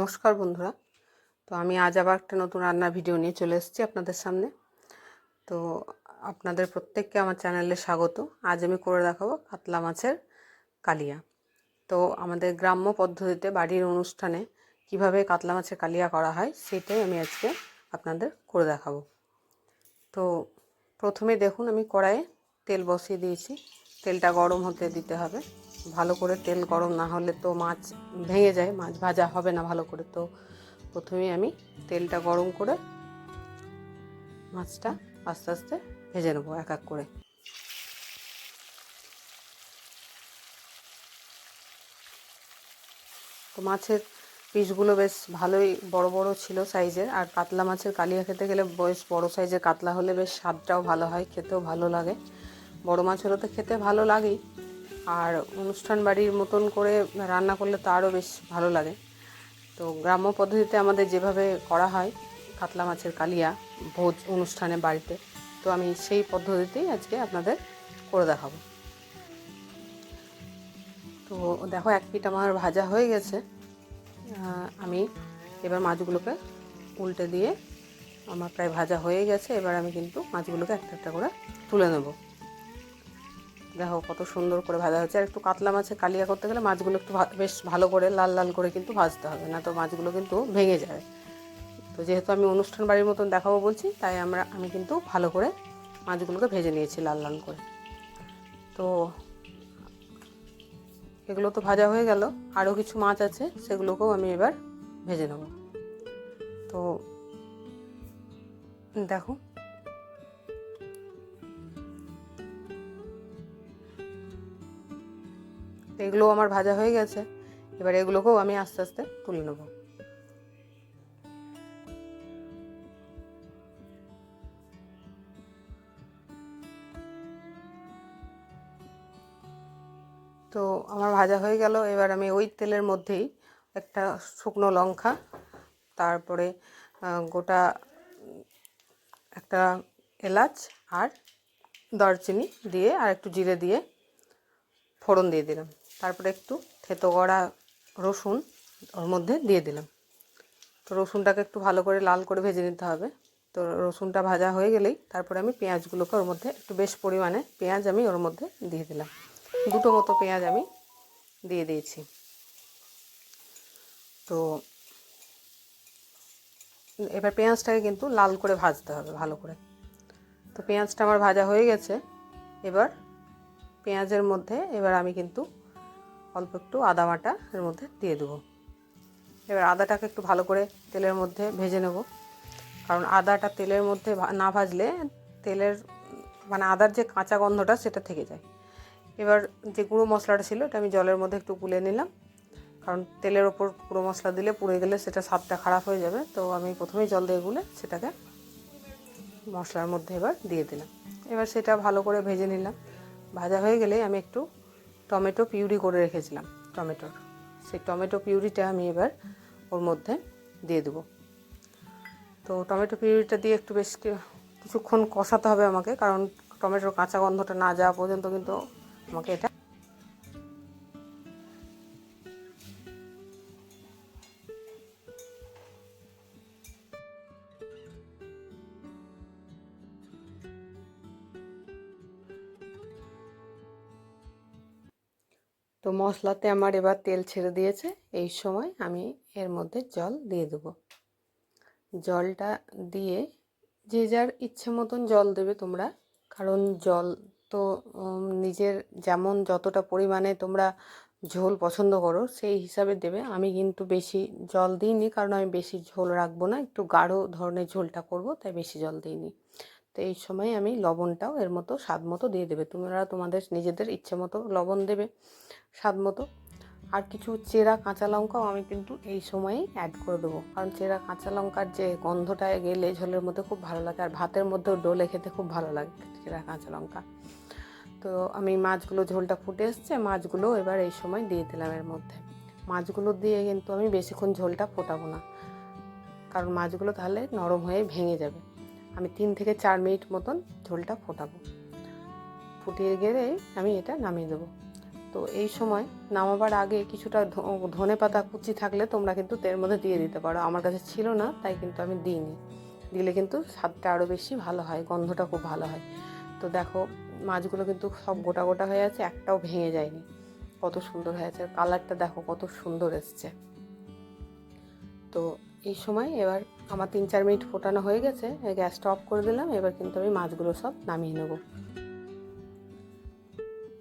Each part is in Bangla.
নমস্কার বন্ধুরা। তো আমি আজ আবার একটা নতুন রান্নার ভিডিও নিয়ে চলে এসেছি আপনাদের সামনে। তো আপনাদের প্রত্যেককে আমার চ্যানেলে স্বাগত। আজ আমি করে দেখাবো কাতলা মাছের কালিয়া। তো আমাদের গ্রাম্য পদ্ধতিতে বাড়ির অনুষ্ঠানে কীভাবে কাতলা মাছের কালিয়া করা হয় সেটাই আমি আজকে আপনাদের করে দেখাবো। তো প্রথমে দেখুন আমি কড়াইয়ে তেল বসিয়ে দিয়েছি। তেলটা গরম হতে দিতে হবে। ভালো করে তেল গরম না হলে তো মাছ ভেঙে যায়, মাছ ভাজা হবে না ভালো করে। তো প্রথমে আমি তেলটা গরম করে মাছটা আস্তে আস্তে ভেজে নেব এক এক করে। তো মাছের পিসগুলো বেশ ভালোই বড় বড় ছিল সাইজের, আর কাতলা মাছের কালিয়া খেতে গেলে বেশ বড় সাইজের কাতলা হলে বেশ স্বাদটাও ভালো হয়, খেতেও ভালো লাগে। বড় মাছ হলে তো খেতে ভালো লাগেই। আর অনুষ্ঠান বাড়ির মতন করে রান্না করলে তো আরও বেশ ভালো লাগে। তো গ্রাম্য পদ্ধতিতে আমাদের যেভাবে করা হয়, কাতলা মাছের কালিয়া ভোজ অনুষ্ঠানে বাড়িতে, তো আমি সেই পদ্ধতিতেই আজকে আপনাদের করে দেখাবো। তো দেখো এক পিঠ আমার ভাজা হয়ে গেছে। আমি এবার মাছগুলোকে উল্টে দিয়ে আমার প্রায় ভাজা হয়ে গেছে। এবার আমি কিন্তু মাছগুলোকে একটা একটা করে তুলে নেব। দেখো কত সুন্দর করে ভাজা হচ্ছে আর একটু কাতলা মাছের কালিয়া করতে গেলে মাছগুলো একটু বেশ ভালো করে, লাল লাল করে কিন্তু ভাজতে হবে, না তো মাছগুলো কিন্তু ভেঙে যাবে তো যেহেতু আমি অনুষ্ঠান বাড়ির মতন দেখাবো বলছি, তাই আমরা, আমি কিন্তু ভালো করে মাছগুলোকে ভেজে নিয়েছি লাল লাল করে। তো এগুলো তো ভাজা হয়ে গেল আরও কিছু মাছ আছে, সেগুলোকেও আমি এবার ভেজে নেব। তো দেখো এগুলো আমার ভাজা হয়ে গেছে। এবার এগুলোকেও আমি আস্তে আস্তে তুলে নেব। তো আমার ভাজা হয়ে গেল। এবার আমি ওই তেলের মধ্যেই একটা শুকনো লঙ্কা, তারপরে গোটা একটা এলাচ আর দারচিনি দিয়ে আর একটু জিরে দিয়ে ফোড়ন দিয়ে দিলাম। তারপরে একটু থেতো করা রসুন ওর মধ্যে দিয়ে দিলাম। তো রসুনটাকে একটু ভালো করে লাল করে ভেজে নিতে হবে। তো রসুনটা ভাজা হয়ে গেলেই তারপরে আমি পেঁয়াজগুলোকে ওর মধ্যে একটু বেশ পরিমাণে পেঁয়াজ আমি ওর মধ্যে দিয়ে দিলাম। দুটো মতো পেঁয়াজ আমি দিয়ে দিয়েছি। তো এবার পেঁয়াজটাকে কিন্তু লাল করে ভাজতে হবে ভালো করে। তো পেঁয়াজটা আমার ভাজা হয়ে গেছে। এবার পেঁয়াজের মধ্যে এবার আমি কিন্তু অল্প একটু আদা বাটা এর মধ্যে দিয়ে দেবো। এবার আদাটাকে একটু ভালো করে তেলের মধ্যে ভেজে নেব। কারণ আদাটা তেলের মধ্যে না ভাজলে তেলের মানে আদার যে কাঁচা গন্ধটা সেটা থেকে যায়। এবার যে গুঁড়ো মশলাটা ছিল এটা আমি জলের মধ্যে একটু গুলে নিলাম। কারণ তেলের ওপর গুঁড়ো মশলা দিলে পুড়ে গেলে সেটা স্বাদটা খারাপ হয়ে যাবে। তো আমি প্রথমেই জল দিয়ে গুলে সেটাকে মশলার মধ্যে এবার দিয়ে দিলাম। এবার সেটা ভালো করে ভেজে নিলাম। ভাজা হয়ে গেলে আমি একটু টমেটো পিউরি করে রেখেছিলাম, টমেটোর। সেই টমেটো পিউরিটা আমি এবার ওর মধ্যে দিয়ে দেবো। তো টমেটো পিউরিটা দিয়ে একটু বেশ কিছুক্ষণ কষাতে হবে আমাকে, কারণ টমেটোর কাঁচা গন্ধটা না যাওয়া পর্যন্ত কিন্তু আমাকে এটা তো মশলাতে আমার এবার তেল ছেড়ে দিয়েছে। এই সময় আমি এর মধ্যে জল দিয়ে দেব। জলটা দিয়ে যে যার ইচ্ছে মতন জল দেবে তোমরা। কারণ জল তো নিজের যেমন যতটা পরিমাণে তোমরা ঝোল পছন্দ করো, সেই হিসাবে দেবে। আমি কিন্তু বেশি জল দিইনি, কারণ আমি বেশি ঝোল রাখব না। একটু গাঢ় ধরনের ঝোলটা করব, তাই বেশি জল দিইনি। তো এই সময় আমি লবণটাও এর মতো স্বাদ মতো দিয়ে দেবে। তোমরা তোমাদের নিজেদের ইচ্ছে মতো লবণ দেবে স্বাদ মতো। আর কিছু চেরা কাঁচা লঙ্কাও আমি কিন্তু এই সময়েই অ্যাড করে দেবো। কারণ চেরা কাঁচা লঙ্কার যে গন্ধটা গেলে ঝোলের মধ্যে খুব ভালো লাগে আর ভাতের মধ্যেও ডোলে খেতে খুব ভালো লাগে চেরা কাঁচা লঙ্কা। তো আমি মাছগুলো, ঝোলটা ফুটে এসছে, মাছগুলো এবার এই সময় দিয়ে দিলাম এর মধ্যে। মাছগুলো দিয়ে কিন্তু আমি বেশিক্ষণ ঝোলটা ফোটাবো না। কারণ মাছগুলো তাহলে নরম হয়ে ভেঙে যাবে। আমি তিন থেকে চার মিনিট মতন ঝোলটা ফোটাবো। ফুটিয়ে গেলে আমি এটা নামিয়ে দেবো। তো এই সময় নামাবার আগে কিছুটা ধনে পাতা কুচি থাকলে তোমরা কিন্তু এর মধ্যে দিয়ে দিতে পারো। আমার কাছে ছিল না, তাই কিন্তু আমি দিইনি। দিলে কিন্তু স্বাদটা আরও বেশি ভালো হয়, গন্ধটা খুব ভালো হয়। তো দেখো, মাছগুলো কিন্তু সব গোটা গোটা হয়ে আছে, একটাও ভেঙে যায়নি। কত সুন্দর হয়েছে কালারটা দেখো, কত সুন্দর এসছে। তো এই সময় এবার আমার তিন চার মিনিট ফোটানো হয়ে গেছে গ্যাসটা অফ করে দিলাম, এবার কিন্তু আমি মাছগুলো সব নামিয়ে নেব।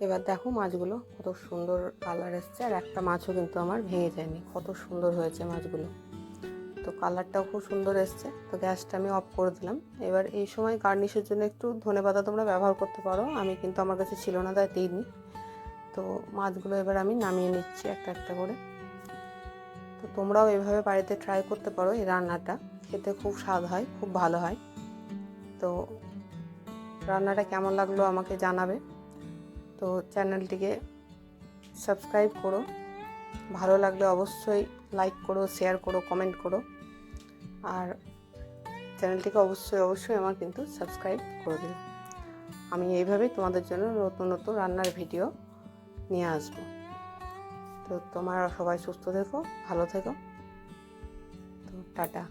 এবার দেখো মাছগুলো কত সুন্দর কালার এসছে, আর একটা মাছও কিন্তু আমার ভেঙে যায়নি, কত সুন্দর হয়েছে মাছগুলো। তো কালারটাও খুব সুন্দর এসছে, তো গ্যাসটা আমি অফ করে দিলাম। এবার এই সময় গার্নিশের জন্য একটু ধনেপাতা তোমরা ব্যবহার করতে পারো, আমি কিন্তু আমার কাছে ছিল না, তাই দিইনি। তো মাছগুলো এবার আমি নামিয়ে নিচ্ছি একটা একটা করে। তো তোমরাও এভাবে বাড়িতে ট্রাই করতে পারো এই রান্নাটা। খেতে খুব স্বাদ হয়, খুব ভালো হয়। তো রান্নাটা কেমন লাগল আমাকে জানাবে। তো চ্যানেলটিকে সাবস্ক্রাইব করো। ভালো লাগলে অবশ্যই লাইক করো শেয়ার করো কমেন্ট করো। আর চ্যানেলটিকে অবশ্যই অবশ্যই আমার কিন্তু সাবস্ক্রাইব করে দিও। আমি এইভাবেই তোমাদের জন্য নতুন নতুন রান্নার ভিডিও নিয়ে আসব। তো তোমার সবাই সুস্থ থেকো ভালো থেকো। তো টাটা।